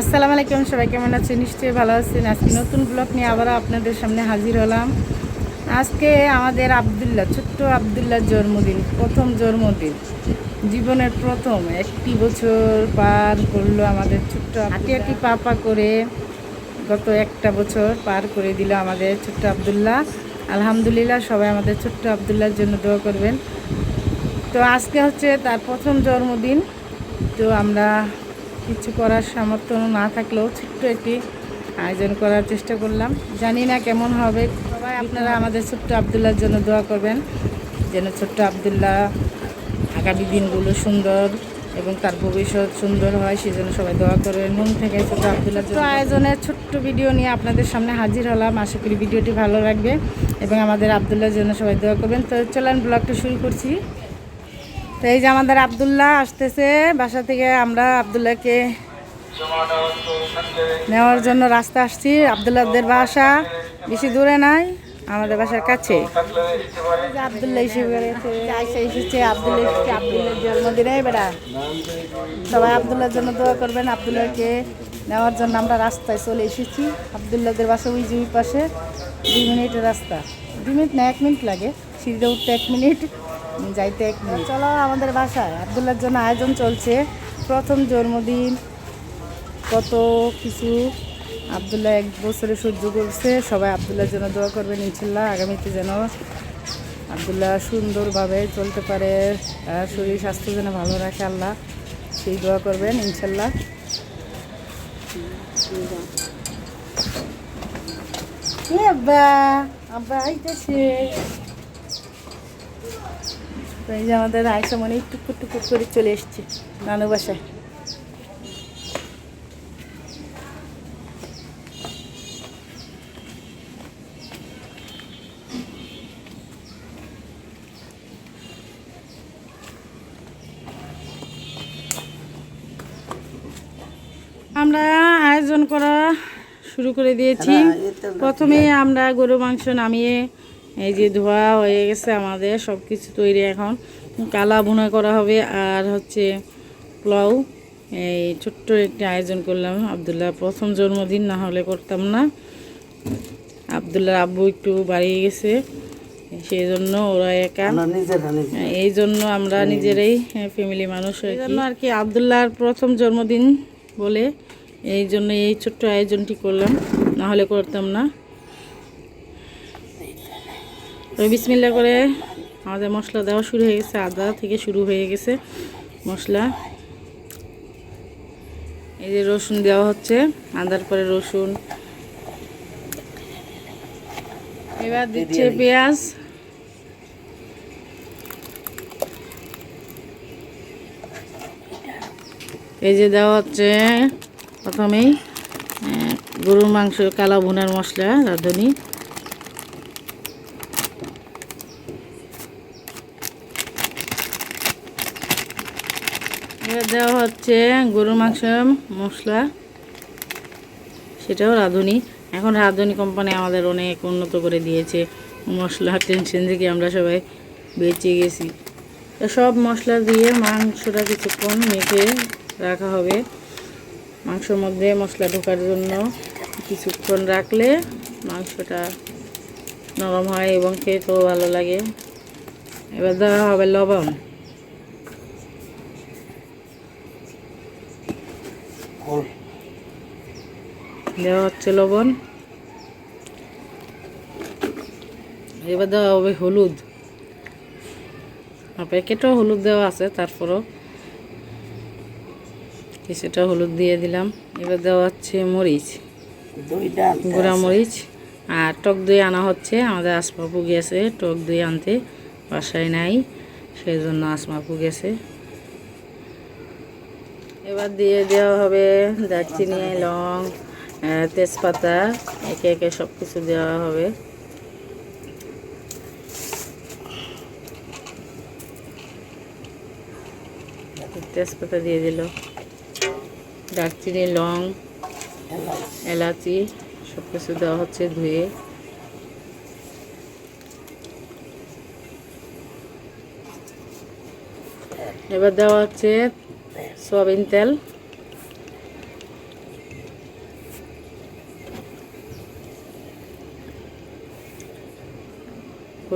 আসসালামু আলাইকুম, সবাই কেমন আছেন? নিশ্চয়ই ভালো আছেন। আজকে নতুন ব্লগ নিয়ে আবারও আপনাদের সামনে হাজির হলাম। আজকে আমাদের আবদুল্লাহ, ছোট্ট আবদুল্লাহর জন্মদিন, প্রথম জন্মদিন। জীবনের প্রথম একটি বছর পার করল আমাদের ছোট্ট হাঁটি হাঁটি পা পা করে গত একটা বছর পার করে দিল আমাদের ছোট্ট আবদুল্লাহ। আলহামদুলিল্লাহ সবাই আমাদের ছোট্ট আবদুল্লাহর জন্য দোয়া করবেন। তো আজকে হচ্ছে তার প্রথম জন্মদিন। তো আমরা কিছু করার সামর্থ্য না থাকলেও ছোট্ট একটি আয়োজন করার চেষ্টা করলাম। জানি না কেমন হবে। সবাই আপনারা আমাদের ছোট্ট আবদুল্লার জন্য দোয়া করবেন। যেন ছোট্ট আবদুল্লাহ আগামী দিনগুলো সুন্দর এবং তার ভবিষ্যৎ সুন্দর হয় সেই জন্য সবাই দোয়া করবেন মন থেকে ছোট্ট আবদুল্লাহ ছোট্ট আয়োজনের ছোট্ট ভিডিও নিয়ে আপনাদের সামনে হাজির হলাম। আশা করি ভিডিওটি ভালো লাগবে এবং আমাদের আবদুল্লার জন্য সবাই দোয়া করবেন। তো চলেন ব্লগটা শুরু করছি। তো এই যে আমাদের আবদুল্লাহ আসতেছে, বাসা থেকে আমরা আবদুল্লাহকে নেওয়ার জন্য রাস্তা আসছি। আবদুল্লাহদের বাসা বেশি দূরে নাই, আমাদের বাসার কাছে। এসেছে জন্মদিনে। বেড়া সবাই আবদুল্লাহর জন্য দোয়া করবেন, আবদুল্লাহকে নেওয়ার জন্য আমরা রাস্তায় চলে এসেছি। আবদুল্লাহদের বাসা ওই ওই পাশে। দুই মিনিটের রাস্তা। দুই মিনিট না, এক মিনিট লাগে। সিঁড়িতে উঠতে এক মিনিট। যাইতে চলো, আমাদের বাসায়। আবদুল্লার জন্য আয়োজন চলছে। প্রথম জন্মদিন। কত কিছু আবদুল্লাহ এক বছরে সহ্য করছে। সবাই আবদুল্লার জন্য দোয়া করবেন, ইনশাল্লাহ। আগামীতে যেন আবদুল্লাহ সুন্দরভাবে চলতে পারে, তার শরীর, স্বাস্থ্য যেন ভালো রাখে, আল্লাহ সেই দোয়া করবেন, ইনশাল্লাহ। আব্বা আব্বা আইতেছে। তো এই যে আমাদের আয়সা মনে টুকুর টুকুর করে চলে এসছে নানু বাসায়। আমরা আয়োজন করা শুরু করে দিয়েছি। প্রথমে আমরা গরু মাংস নামিয়ে এই যে ধোয়া হয়ে গেছে আমাদের সব কিছু তৈরি এখন। কালা ভুনা করা হবে আর হচ্ছে পোলাও। এই ছোট্ট একটি আয়োজন করলাম আবদুল্লাহ। প্রথম জন্মদিন না হলে করতাম না। আবদুল্লাহ আব্বু একটু বাড়িয়ে গেছে সেই জন্য ওরা একা। এই জন্য আমরা নিজেরাই ফ্যামিলি মানুষ এই জন্য আর কি আবদুল্লাহর প্রথম জন্মদিন বলে এই জন্য এই ছোট্ট আয়োজনটি করলাম। না হলে করতাম না। তো বিসমিল্লা করে আমাদের মশলা দেওয়া শুরু হয়ে গেছে আদা থেকে শুরু হয়ে গেছে মশলা। এই যে রসুন দেওয়া হচ্ছে আদার পরে রসুন। এবার দিচ্ছে পেঁয়াজ। এই যে দেওয়া হচ্ছে প্রথমেই গরুর মাংস কালা ভুনার মশলা রাঁধুনি এবার দেওয়া হচ্ছে গরুর মাংস, মশলা, সেটাও রাঁধুনি। এখন রাঁধুনি কোম্পানি আমাদের অনেক উন্নত করে দিয়েছে। মশলা টেনশন থেকে আমরা সবাই বেঁচে গেছি। সব মশলা দিয়ে মাংসটা কিছুক্ষণ মেখে রাখা হবে। মাংসর মধ্যে মশলা ঢোকার জন্য কিছুক্ষণ রাখলে মাংসটা নরম হয় এবং খেতেও ভালো লাগে। এবার দেওয়া হবে লবণ। দেওয়া হচ্ছে লবণ। এবার দেওয়া হবে হলুদ। প্যাকেটেও হলুদ দেওয়া আছে তারপরও কিছুটা হলুদ দিয়ে দিলাম। এবার দেওয়া হচ্ছে মরিচ। গুঁড়া মরিচ আর টক দই আনা হচ্ছে। আমাদের আসমাপু গেছে টক দই আনতে বাসায় নাই সেই জন্য আসমাপু গেছে। এবার দিয়ে দেওয়া হবে দারচিনি লং তেজপাতা একে একে সব কিছু দেওয়া হবে। তেজপাতা দিয়ে দিল। দারচিনি, লং, এলাচি সব কিছু দেওয়া হচ্ছে ধুয়ে। এবার দেওয়া হচ্ছে সয়াবিন তেল।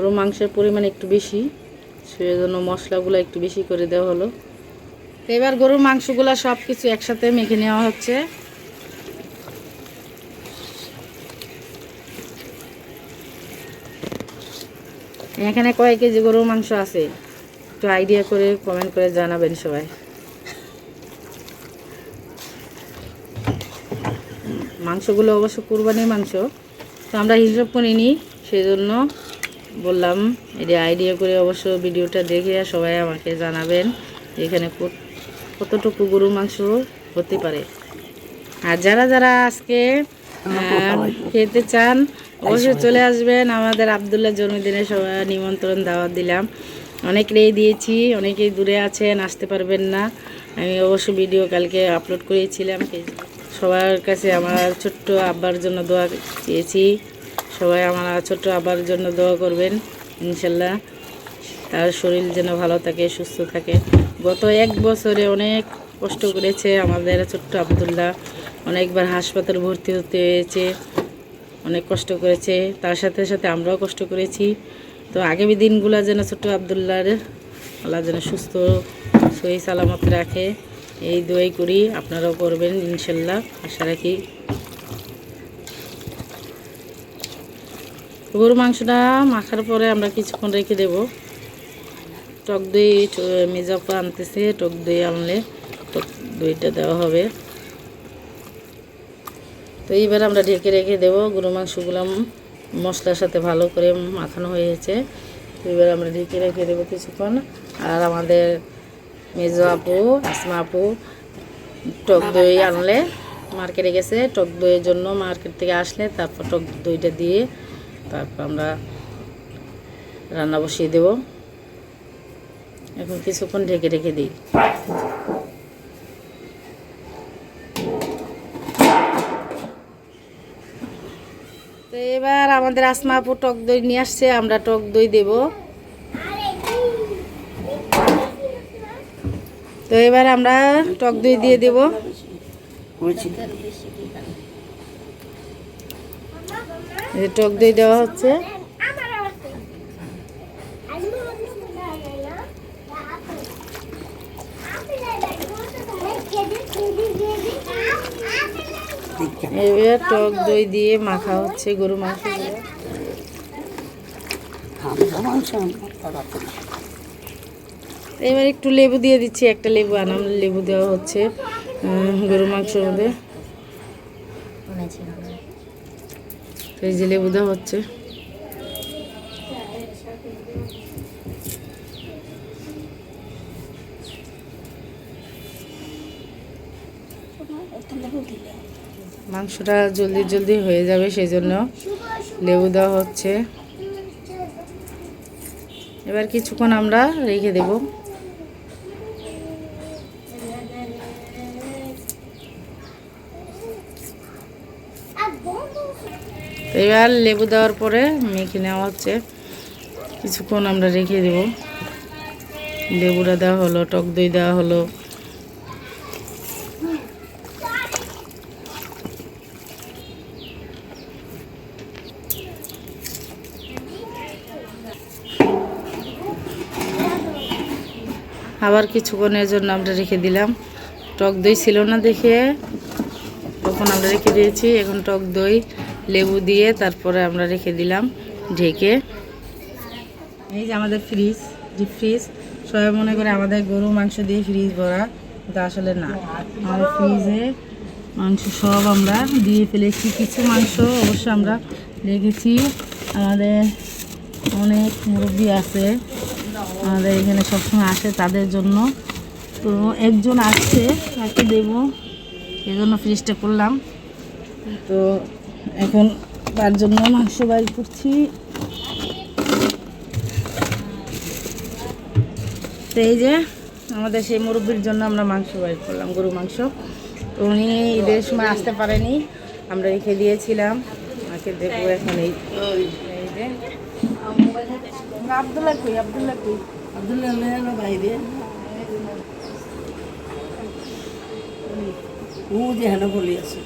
গরু মাংসের পরিমাণ একটু বেশি সেই জন্য মশলাগুলো একটু বেশি করে দেওয়া হলো। তো এবার গরুর মাংসগুলো সব কিছু একসাথে মেখে নেওয়া হচ্ছে। এখানে কয় কেজি গরুর মাংস আছে? একটু আইডিয়া করে কমেন্ট করে জানাবেন সবাই। মাংসগুলো অবশ্য কুরবানির মাংস, তো আমরা হিসাব করে নিই সেই জন্য বললাম এটা আইডিয়া করে অবশ্য ভিডিওটা দেখে সবাই আমাকে জানাবেন এখানে কতটুকু গরু মাংস হতে পারে। আর যারা যারা আজকে খেতে চান, অবশ্যই চলে আসবেন। আমাদের আবদুল্লাহ জন্মদিনে সবাই নিমন্ত্রণ দাওয়াত দিলাম। অনেকেই দিয়েছি, অনেকেই দূরে আছেন, আসতে পারবেন না। আমি অবশ্য ভিডিও কালকে আপলোড করেছিলাম। সবার কাছে আমার ছোট্ট আব্বার জন্য দোয়া চেয়েছি। সবাই আমার ছোট্ট আবার জন্য দোয়া করবেন, ইনশাল্লাহ। তার শরীর যেন ভালো থাকে, সুস্থ থাকে। গত এক বছরে অনেক কষ্ট করেছে আমাদের ছোট্ট আবদুল্লাহ। অনেকবার হাসপাতাল ভর্তি হতে হয়েছে, অনেক কষ্ট করেছে। তার সাথে সাথে আমরাও কষ্ট করেছি। তো আগামী দিনগুলো যেন ছোট্ট আবদুল্লাহর আল্লাহ যেন সুস্থ, সহি সালামত রাখে। এই দোয়াই করি, আপনারাও করবেন, ইনশাল্লাহ। আশা রাখি গরু মাংসটা মাখার পরে আমরা কিছুক্ষণ রেখে দেব। টক দই মেজাপা আনতেছে, টক দই আনলে টক দইটা দেওয়া হবে। তো এইবার আমরা ঢেকে রেখে দেবো গরু মাংসগুলো মশলার সাথে ভালো করে মাখানো হয়েছে। এবার আমরা ঢেকে রেখে দেবো কিছুক্ষণ। আর আমাদের মেজো আপু, আসমা আপু টক দই আনলে মার্কেটে গেছে। টক দইয়ের জন্য মার্কেট থেকে আসলে তারপর টক দইটা দিয়ে তারপর আমরা রান্না বসিয়ে দেব। এখন কিছুক্ষণ ঢেকে রেখে দিই। তো এবার আমাদের আসমা আপু টক দই নিয়ে আসছে, আমরা টক দই দেব। তো এবার আমরা টক দই দিয়ে দেব এই যে টক দই দেওয়া হচ্ছে। এবার টক দই দিয়ে মাখা হচ্ছে গরু মাংস এবার একটু লেবু দিয়ে দিচ্ছি, একটা লেবু আনাম লেবু দেওয়া হচ্ছে গরু মাংসের মধ্যে। তো এই যে লেবু দেওয়া হচ্ছে। মাংসটা জলদি জলদি হয়ে যাবে সেই জন্য লেবু দেওয়া হচ্ছে। এবার কিছুক্ষণ আমরা রেখে দেব। এবার লেবু দেওয়ার পরে মেখে নেওয়া হচ্ছে। কিছুক্ষণ আমরা রেখে দেব। লেবুটা দেওয়া হলো, টক দই দেওয়া হলো। আবার কিছুক্ষণের জন্য আমরা রেখে দিলাম। টক দই ছিল না দেখে। তখন আমরা রেখে দিয়েছি, এখন টক দই। লেবু দিয়ে তারপরে আমরা রেখে দিলাম ঢেকে। এই যে আমাদের ফ্রিজ, ডিপ ফ্রিজ। সবাই মনে করে আমাদের গরু মাংস দিয়ে ফ্রিজ ভরা, কিন্তু আসলে না। আমাদের ফ্রিজে মাংস সব আমরা দিয়ে ফেলেছি। কিছু মাংস অবশ্য আমরা রেখেছি। আমাদের অনেক মুরব্বী আছে, আমাদের এখানে সবসময় আসে তাদের জন্য। তো একজন আসছে, তাকে দেব। এই জন্য ফ্রিজটা করলাম তো এখন তার জন্য মাংস বাইর করছি। তো এই যে আমাদের সেই মুরব্বির জন্য আমরা মাংস বাইর করলাম গরু মাংস। তো উনি ঈদের সময় আসতে পারেনি আমরা রেখে দিয়েছিলাম। ওনাকে দেখব এখন এই যে। আবদুল্লাহ কই? আবদুল্লাহ কই? আব্দুল্লাহ বাইরে। ও যে হেন বলি আছে।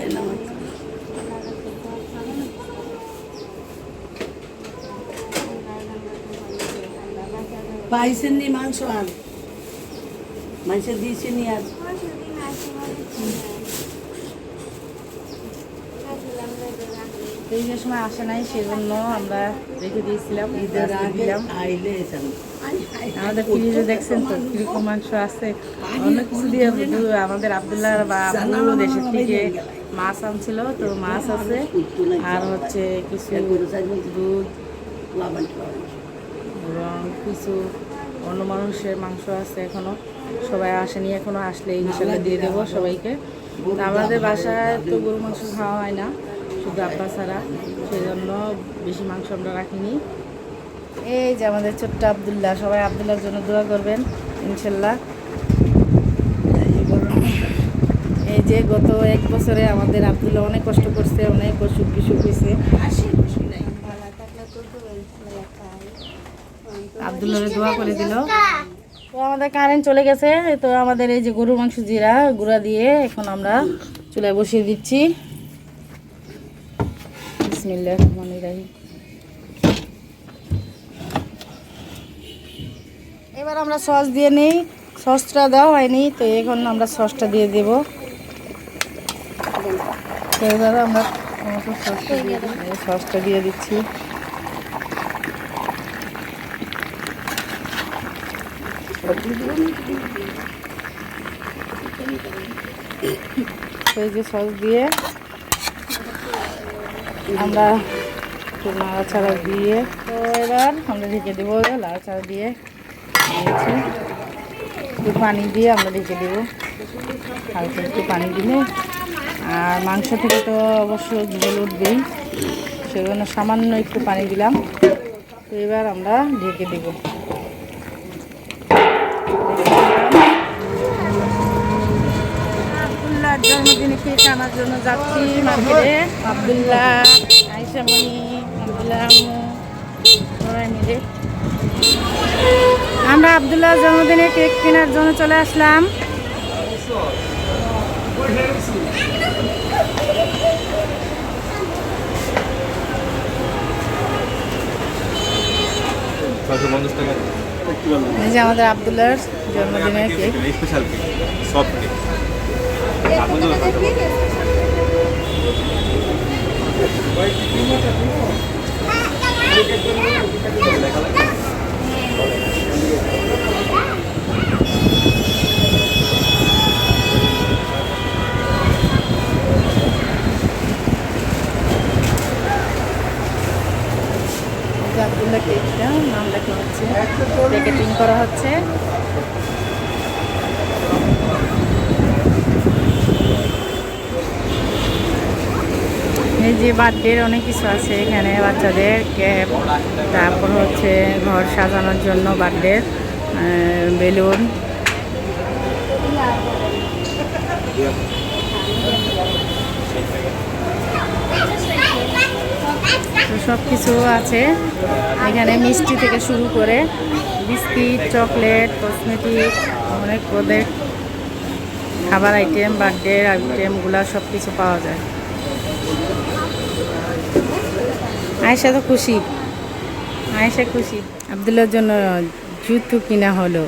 এলাম পাইছেন নি মাংস আর মাংস দিয়েছেন আর এই যে সময় আসে নাই সেজন্য আমরা রেখে দিয়েছিলাম ঈদের ঈদের দিলাম। আমাদের ফ্রিজে দেখছেন তো কীরকম মাংস আছে? অনেক কিছু দিয়ে আমাদের আবদুল্লাহ বা আব্বু দেশের থেকে মাছ আনছিল তো মাছ আছে। আর হচ্ছে কিছু দুধ। এবং কিছু অন্য মানুষের মাংস আছে এখনও। সবাই আসেনি এখনও আসলে ইনশাল্লাহ দিয়ে দেবো সবাইকে। তা আমাদের বাসায় তো গরু মাংস খাওয়া হয় না। শুধু আব্বা ছাড়া সেই জন্য বেশি মাংস আমরা রাখিনি। এই যে আমাদের ছোট্ট আবদুল্লাহ, সবাই আবদুল্লাহর জন্য দোয়া করবেন, ইনশাল্লাহ। এই যে গত এক বছরে আমাদের আবদুল্লাহ অনেক কষ্ট করছে, অনেক অসুখ বিসুখ হয়েছে। আবদুল্লাহরে দোয়া করে দিল। তো আমাদের কারেন্ট চলে গেছে, তো আমাদের এই যে গরু মাংস জিরা গুঁড়া দিয়ে এখন আমরা চুলায় বসিয়ে দিচ্ছি। এবার আমরা সস দিয়ে নিই, সসটা দেওয়া হয়নি, তো এখন আমরা সসটা দিয়ে দেব। এবার আমরা সসটা দিয়ে দিচ্ছি। যে সস দিয়ে আমরা নাড়াচাড়া দিয়ে, তো এবার আমরা ঢেকে দেবো নাড়াচাড়া দিয়ে একটু পানি দিয়ে আমরা ঢেকে দেবো। হালকা একটু পানি দিলে। আর মাংস থেকে তো অবশ্য ঝোল উঠবেই, সেজন্য সামান্য একটু পানি দিলাম। তো এবার আমরা ঢেকে দেবো আবদুল্লাহর জন্মদিনে কেক আনার জন্য যাচ্ছি মার্কেটে। আবদুল্লাহ আইসামণি আবদুল্লাহ সবাই মিলে। আমরা আবদুল্লাহর জন্মদিনে কেক কেনার জন্য চলে আসলাম। এই যে আমাদের আবদুল্লাহর জন্মদিনের cake. Special cake soft cake. Abdullah কেকটা নাম লেখা হচ্ছে? প্যাকেটিং করা হচ্ছে। এই যে বার্থডের অনেক কিছু আছে এখানে বাচ্চাদের ক্যাপ তারপর হচ্ছে ঘর সাজানোর জন্য বার্থডের বেলুন। সব কিছু আছে। এখানে মিষ্টি থেকে শুরু করে বিস্কিট, চকলেট, কসমেটিক, অনেক ওদের খাবার আইটেম বার্থডে আইটেমগুলো সব কিছু পাওয়া যায়। আয়েশা তো খুশি। আয়েশা খুশি। আবদুল্লার জন্য জুতো কিনা হলো।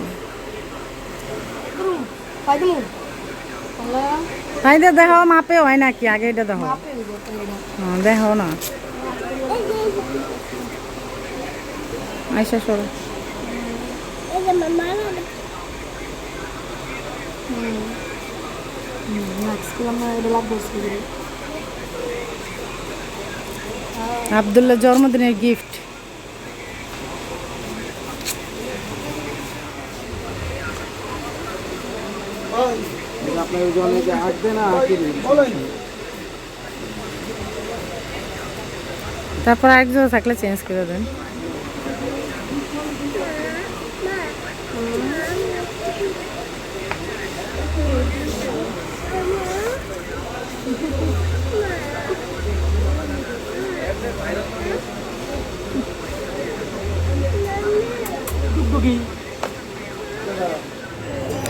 তাইদের দেখো মাপে হয় নাকি? আগে এটা দেখো হ্যাঁ, দেখো না। আয়সা সরো। আবদুল্লাহ জন্মদিনের গিফট তারপর একজন থাকলে চেঞ্জ করে দেন।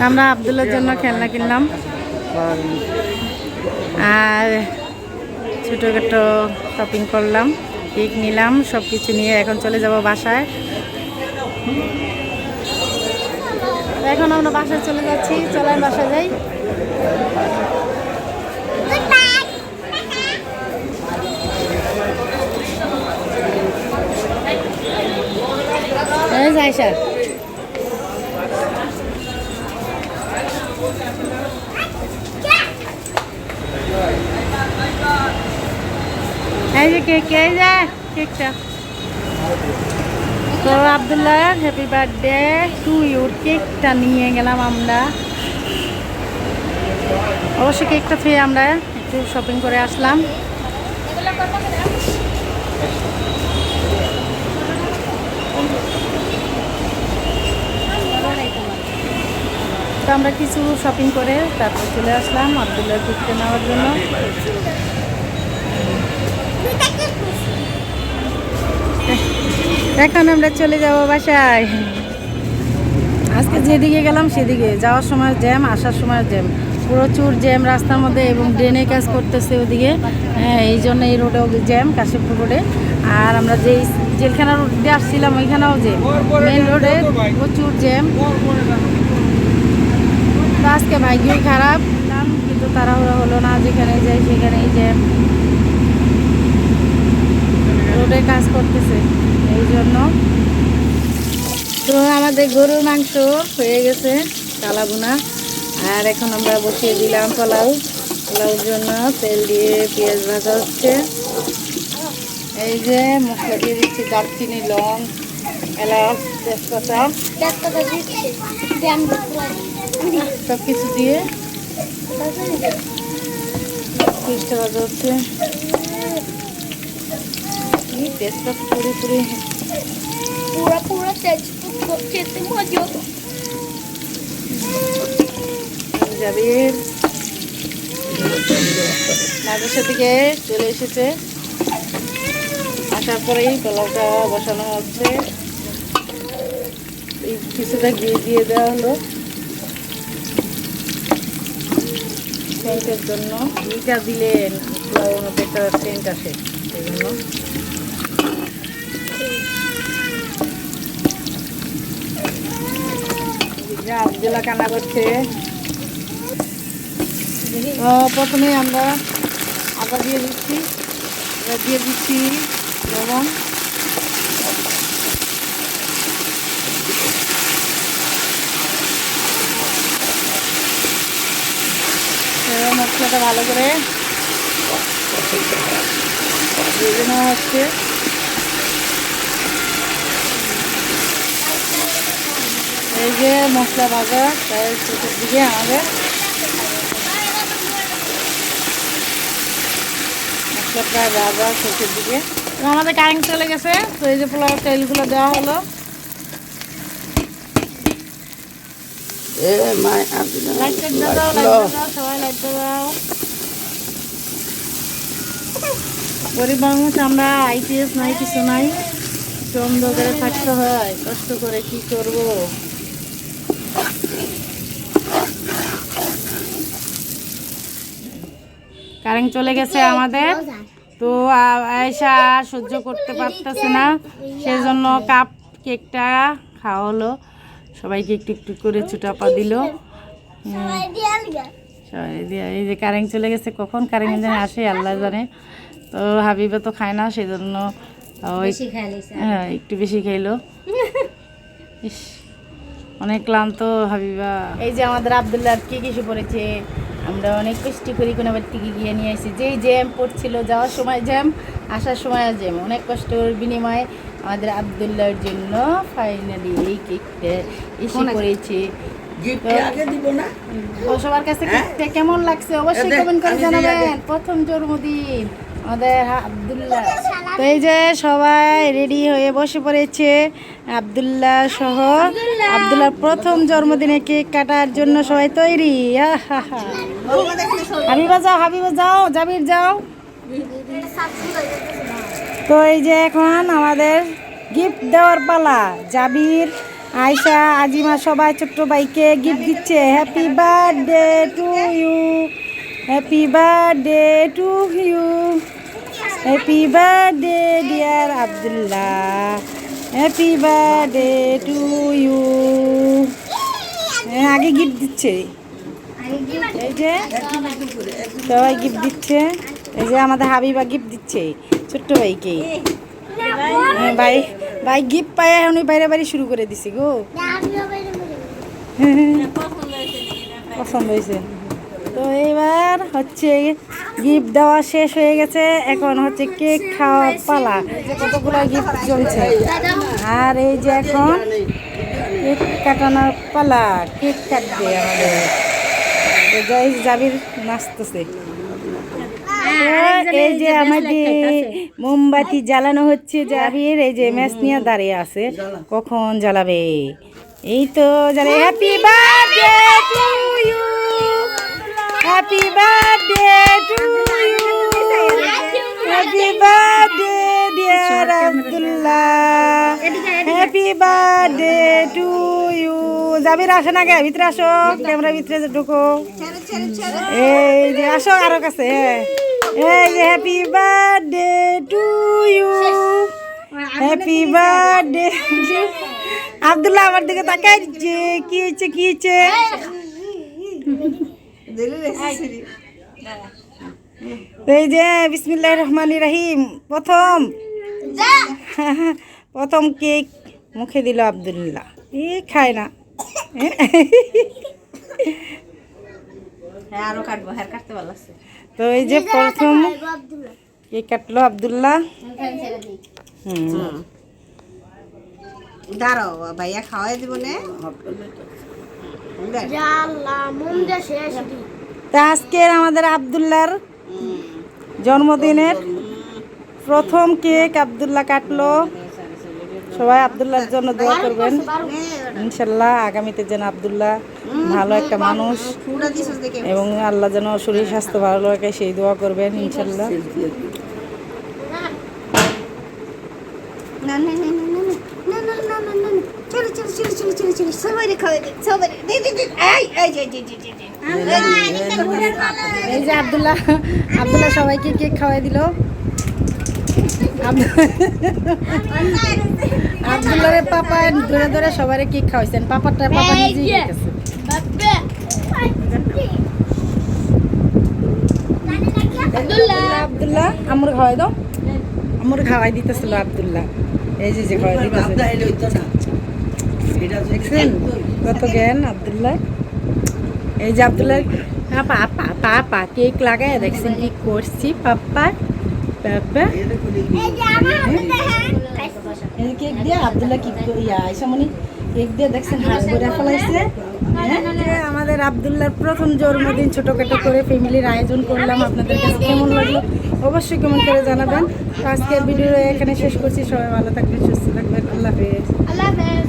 আমরা আবদুল্লার জন্য খেলনা কিনলাম। আর ছোটোখাটো শপিং করলাম, কেক নিলাম সব কিছু নিয়ে এখন চলে যাব বাসায়। এখন আমরা বাসায় চলে যাচ্ছি, চলেন বাসায় যাই। এই যাই স্যার এই যে কেক এই যে কেকটা তো Abdullah happy birthday to your কেকটা নিয়ে গেলাম আমরা। অবশ্যই কেকটা খেয়ে আমরা একটু শপিং করে আসলাম। তো আমরা কিছু শপিং করে তারপর চলে আসলাম আবদুল্লাহ কেকটা নেওয়ার জন্য। এখন আমরা চলে যাব বাসায়। আজকে যেদিকে গেলাম সেদিকে। যাওয়ার সময় জ্যাম, আসার সময় জ্যাম। প্রচুর জ্যাম রাস্তার মধ্যে এবং ড্রেনে কাজ করতেছে ওদিকে। হ্যাঁ এই জন্য এই রোডেও জ্যাম, কাশিমপুর রোডে আর আমরা যেই জেলখানা রোডে আসছিলাম, ওইখানেও জ্যাম মেন রোডে প্রচুর জ্যাম। তো আজকে ভাগ্যই খারাপ। কিন্তু তাড়াহুড়া হলো না, যেখানে যাই সেখানেই জ্যাম। রোডে কাজ করতেছে। জন্য তো আমাদের গরুর মাংস হয়ে গেছে কালাগুনা আর এখন আমরা বসিয়ে দিলাম পোলাও। পোলাওর জন্য তেল দিয়ে পেঁয়াজ ভাজা হচ্ছে। এই যে মশলা দিয়ে দিচ্ছি দারচিনি, লং, এলাচ, তেজপাতা। সব কিছু দিয়ে ভাজা হচ্ছে। কি টেস্টটা পুরি পুরি পুরা পুরা তেজ খেতে মজা। নাগেশ্বর থেকে চলে এসেছে। আসার পরেই পোলাওটা বসানো হচ্ছে। এই কিছুটা ঘি দিয়ে দেওয়া হলো। সেন্টের জন্য। ঘিটা দিলে পোলাওর মধ্যে একটা সেন্ট আসে সেই জন্য। আবদুল্লা কান্না করছে। প্রথমে আমরা আদা দিয়ে দিচ্ছি দিয়ে দিচ্ছি লবণ। মশলাটা ভালো করে হচ্ছে। এই যে মশলা ভাজা শেষের দিকে আমাদের মশলা প্রায় ভাজা শেষের দিকে আমাদের কারেন্ট চলে গেছে তো এই যে পোলাও তেলগুলো দেওয়া হলো। গরিব মানুষ আমরা আইপিএস নাই কিছু নাই। চন্দ্র করে থাকতে হয় কষ্ট করে কি করব? কারেন্ট চলে গেছে আমাদের। তো আ- আয়েশা আর সহ্য করতে পারতেছে না। সেজন্য কাপ কেকটা খাওয়া হলো সবাইকে একটু একটু করে চুটাপা দিল। সবাই দিয়ে এই যে কারেন্ট চলে গেছে কখন কারেন্ট জানে আসে আল্লাহ জানে। তো হাবিবা তো খায় না সেজন্য ওই হ্যাঁ একটু বেশি খাইলো। ইস। অনেক ক্লান্ত হাবিবা। এই যে আমাদের আবদুল্লাহ কি কিছু পড়েছে আমরা অনেক কষ্ট করি কোনো বাড়ি থেকে গিয়ে নিয়ে এসেছি যেই জ্যাম পড়ছিল যাওয়ার সময় জ্যাম আসার সময় জ্যাম। অনেক কষ্টের বিনিময়ে আমাদের আবদুল্লাহর জন্য ফাইনালি এই কেকটা এসে পড়েছে। গিফট আগে দিব না? তো সবার কাছে কেকটা কেমন লাগছে? অবশ্যই কমেন্ট করে জানাবেন। প্রথম জন্মদিন আমাদের আব্দুল্লাহ। তো এই যে সবাই রেডি হয়ে বসে পড়েছে। আব্দুল্লাহ সহ আব্দুল্লাহ প্রথম জন্মদিনে কেক কাটার জন্য সবাই তৈরি। হাবিবা যাও হাবিবা যাও, জাবির যাও। তো এই যে এখন আমাদের গিফট দেওয়ার পালা। জাবির, আয়শা, আজিমা সবাই ছোট্ট ভাইকে গিফট দিচ্ছে। Happy birthday to you happy birthday to you happy birthday dear Abdullah. Happy birthday to you হ্যাঁ আগে গিফট দিচ্ছে। এই যে সবাই গিফট দিচ্ছে। এই যে আমাদের হাবিবা গিফট দিচ্ছে ছোট্ট ভাইকে। হ্যাঁ, ভাই ভাই গিফট পায় এখন ওই বাইরে বাড়ি শুরু করে দিছি গো। পছন্দ হয়েছে। তো এবার হচ্ছে গিফট দেওয়া শেষ হয়ে গেছে। এখন হচ্ছে কেক খাওয়া পালা। কতগুলো গিফট চলছে? আর এই যে এখন কেক কাটানোর পালা। কেক কাটবে আমাদের। যাই জাবির নাচতেছে। এই যে আমাদের মোমবাতি জ্বালানো হচ্ছে জাবির। এই যে ম্যাচ নিয়ে দাঁড়িয়ে আছে। কখন জ্বালাবে? এই তো জ্বালে happy birthday to you happy birthday to you happy birthday dear Abdullah happy birthday to you Jabir আসে না গে, ভিতরে আসো। ক্যামেরা ভিতরে ঢুকো। এই যে, আসো আরও কাছে হ্যাঁ। এই যে happy birthday to you happy birthday Abdullah, আমার দিকে তাকাই কি হয়েছে কি হয়েছে? এই যে বিসমিল্লাহ রহমান রাহিম প্রথম। প্রথম কেক মুখে দিল আব্দুল্লাহ। এ খায় না। হ্যাঁ হ্যাঁ তো এই যে প্রথম কেক কাটলো আব্দুল্লাহ। হুম। দাঁড়াও ভাইয়া খাওয়াই দিব নে। শেষ। তা আজকের আমাদের আবদুল্লার জন্মদিনের প্রথম কেক আবদুল্লা কাটলো সবাই আবদুল্লার জন্য দোয়া করবেন ইনশাল্লাহ আগামীতে যেন আবদুল্লা ভালো একটা মানুষ এবং আল্লাহ যেন শরীর স্বাস্থ্য ভালো রাখে সেই দোয়া করবেন ইনশাল্লাহ সবাই সবাই এই যে আব্দুল্লাহ আব্দুল্লাহ সবাইকে কেক খাওয়াই দিল। আব্দুল্লাহরের পাপা ধরে ধরে সবাই কেক খাওয়াইছেন। পাপাটা পাপা নিজেই আব্দুল্লাহ। আব্দুল্লাহ আমর খাওয়াই দাও। আমর খাওয়াই দিতেছিল আব্দুল্লাহ। এই যে যে খাওয়াই দিতেছে। দেখছেন কত জ্ঞান আব্দুল্লাহ। এই যে আব্দুল্লাহ পাপা পা পাপা কেক লাগায়, দেখছেন কি করছি পাপা পাপা এই কেক দিয়ে আব্দুল্লাহ কি ইয়া আইসামনি কেক দিয়ে দেখছেন হাত করে ফেলাইছে। হ্যাঁ? আমাদের আব্দুল্লাহর প্রথম জন্মদিন ছোটখাটো করে ফ্যামিলির আয়োজন করলাম, আপনাদের কাছে কেমন লাগল অবশ্যই কমেন্ট করে জানাবেন। তো আজকের ভিডিও এখানে শেষ করছি, সবাই ভালো থাকবেন, সুস্থ থাকবেন, আল্লাহ হাফেজ। আল্লাহ হাফেজ।